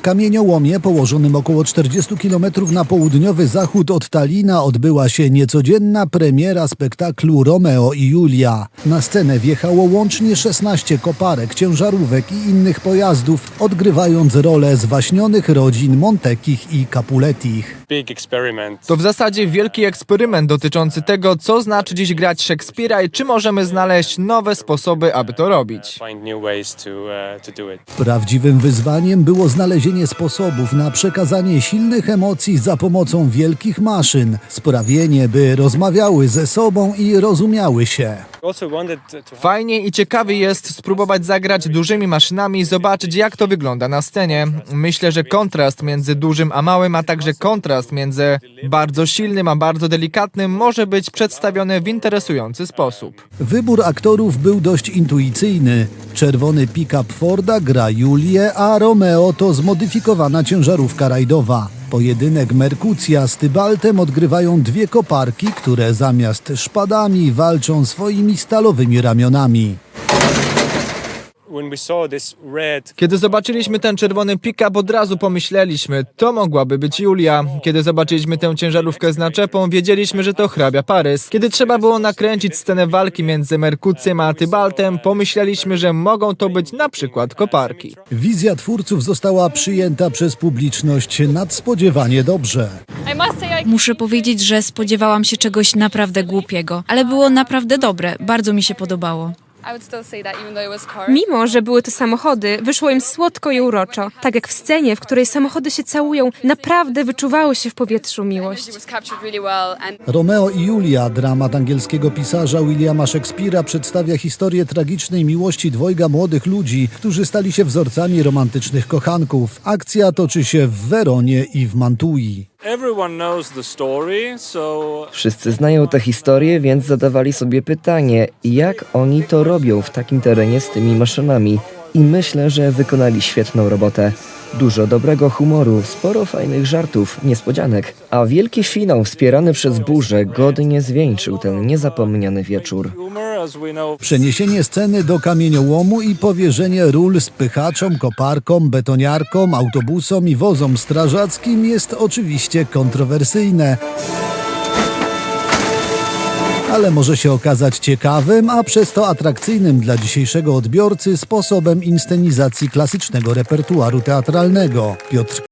W kamieniołomie położonym około 40 km na południowy zachód od Talina odbyła się niecodzienna premiera spektaklu Romeo i Julia. Na scenę wjechało łącznie 16 koparek, ciężarówek i innych pojazdów, odgrywając rolę zwaśnionych rodzin Montekich i Capuletich. To w zasadzie wielki eksperyment dotyczący tego, co znaczy dziś grać Szekspira i czy możemy znaleźć nowe sposoby, aby to robić. Uh. Prawdziwym wyzwaniem było znalezienie sposobów na przekazanie silnych emocji za pomocą wielkich maszyn, sprawienie, by rozmawiały ze sobą i rozumiały się. Fajnie i ciekawie jest spróbować zagrać dużymi maszynami i zobaczyć, jak to wygląda na scenie. Myślę, że kontrast między dużym a małym, a także kontrast między bardzo silnym a bardzo delikatnym może być przedstawiony w interesujący sposób. Wybór aktorów był dość intuicyjny. Czerwony pick-up Forda gra Julię, a Romeo to zmodyfikowana ciężarówka rajdowa. Pojedynek Merkucja z Tybaltem odgrywają dwie koparki, które zamiast szpadami walczą swoimi stalowymi ramionami. Kiedy zobaczyliśmy ten czerwony pick-up, od razu pomyśleliśmy, to mogłaby być Julia. Kiedy zobaczyliśmy tę ciężarówkę z naczepą, wiedzieliśmy, że to hrabia Parys. Kiedy trzeba było nakręcić scenę walki między Merkucjem a Tybaltem, pomyśleliśmy, że mogą to być na przykład koparki. Wizja twórców została przyjęta przez publiczność nadspodziewanie dobrze. Muszę powiedzieć, że spodziewałam się czegoś naprawdę głupiego, ale było naprawdę dobre. Bardzo mi się podobało. Mimo, że były to samochody, wyszło im słodko i uroczo. Tak jak w scenie, w której samochody się całują, naprawdę wyczuwało się w powietrzu miłość. Romeo i Julia, dramat angielskiego pisarza Williama Shakespeare'a, przedstawia historię tragicznej miłości dwojga młodych ludzi, którzy stali się wzorcami romantycznych kochanków. Akcja toczy się w Weronie i w Mantui. Wszyscy znają tę historię, więc zadawali sobie pytanie, jak oni to robią w takim terenie z tymi maszynami. I myślę, że wykonali świetną robotę. Dużo dobrego humoru, sporo fajnych żartów, niespodzianek, a wielki finał wspierany przez burzę godnie zwieńczył ten niezapomniany wieczór. Przeniesienie sceny do kamieniołomu i powierzenie ról spychaczom, koparkom, betoniarkom, autobusom i wozom strażackim jest oczywiście kontrowersyjne. Ale może się okazać ciekawym, a przez to atrakcyjnym dla dzisiejszego odbiorcy sposobem inscenizacji klasycznego repertuaru teatralnego. Piotr